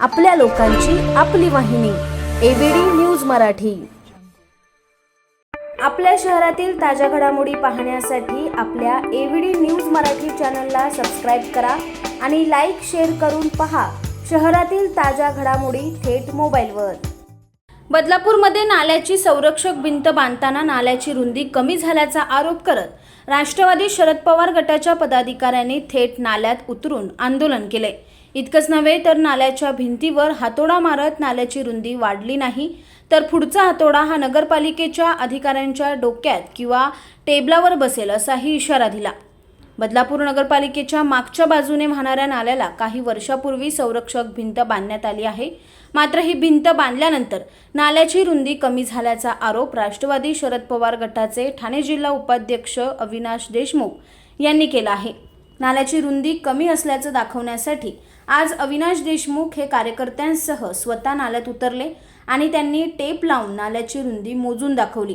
आपल्या लोकांची आपली वाहिनी एबीडी न्यूज मराठी. आपल्या शहरातील ताज्या घडामोडी पाहण्यासाठी आपल्या एबीडी न्यूज मराठी चॅनलला सबस्क्राईब करा आणि लाईक शेअर करून पहा शहरातील ताज्या घडामोडी थेट मोबाईलवर. बदलापूरमध्ये नाल्याची संरक्षक भिंत बांधताना नाल्याची रुंदी कमी झाल्याचा आरोप करत राष्ट्रवादी शरद पवार गटाच्या पदाधिकाऱ्यांनी थेट नाल्यात उतरून आंदोलन केले. इतकंच नव्हे तर नाल्याच्या भिंतीवर हातोडा मारत नाल्याची रुंदी वाढली नाही. तर पुढचा हातोडा हा नगरपालिकेच्या अधिकाऱ्यांच्या डोक्यात किंवा टेबलावर बसेल असाही इशारा दिला. बदलापूर नगरपालिकेच्या मागच्या बाजूने वाहणाऱ्या नाल्याला काही वर्षापूर्वी संरक्षक भिंत बांधण्यात आली आहे. मात्र ही भिंत बांधल्यानंतर नाल्याची रुंदी कमी झाल्याचा आरोप राष्ट्रवादी शरद पवार गटाचे ठाणे जिल्हा उपाध्यक्ष अविनाश देशमुख यांनी केला आहे. नाल्याची रुंदी कमी असल्याचं दाखवण्यासाठी आज अविनाश देशमुख हे कार्यकर्त्यांसह स्वतः नाल्यात उतरले आणि त्यांनी टेप लावून नाल्याची रुंदी मोजून दाखवली.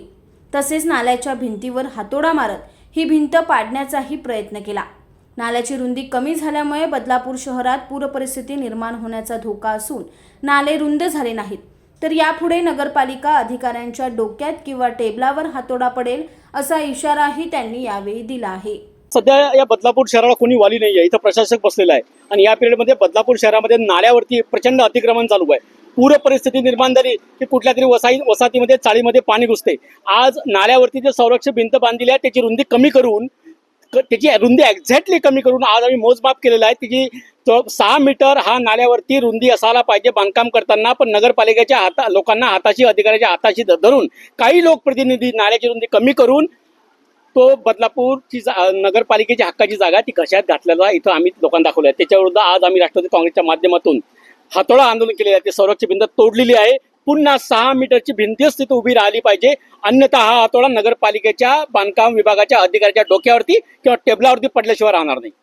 तसेच नाल्याच्या भिंतीवर हातोडा मारत ही भिंत पाडण्याचाही प्रयत्न केला. नाल्याची रुंदी कमी झाल्यामुळे बदलापूर शहरात पूरपरिस्थिती निर्माण होण्याचा धोका असून नाले रुंद झाले नाहीत. तर यापुढे नगरपालिका अधिकाऱ्यांच्या डोक्यात किंवा टेबलावर हातोडा पडेल असा इशाराही त्यांनी यावेळी दिला आहे. सध्या या बदलापूर शहराला कोणी वाली नाही आहे इथं प्रशासक बसलेला आहे. आणि या पिरियडमध्ये बदलापूर शहरामध्ये नाल्यावरती प्रचंड अतिक्रमण चालू आहे. पूर परिस्थिती निर्माण झाली की कुठल्या तरी वसाई वसाहतीमध्ये चाळीमध्ये पाणी घुसते. आज नाल्यावरती जे संरक्षक भिंत बांधलेली आहे त्याची रुंदी कमी करून त्याची रुंदी एक्झॅक्टली कमी करून आज आम्ही मोजमाप केलेला आहे. त्याची तो सहा मीटर हा नाल्यावरती रुंदी असायला पाहिजे बांधकाम करताना पण नगरपालिकेच्या हाता लोकांना हाताशी अधिकाऱ्याच्या हाताशी ध- धरून काही लोकप्रतिनिधी नाल्याची रुंदी कमी करून तो बदलापूरची जा नगरपालिकेची हक्काची जागा ती कशात घातलेला इथं आम्ही लोकांना दाखवलं आहे त्याच्याविरुद्ध आज आम्ही राष्ट्रवादी काँग्रेसच्या माध्यमातून हातोळा आंदोलन केलेलं आहे. ते संरक्षक भिंत तोडलेली आहे. पुन्हा सहा मीटरची भिंतीच तिथं उभी राहिली पाहिजे. अन्यथा हा हातोडा नगरपालिकेच्या बांधकाम विभागाच्या अधिकाऱ्याच्या डोक्यावरती किंवा टेबलावरती पडल्याशिवाय राहणार नाही.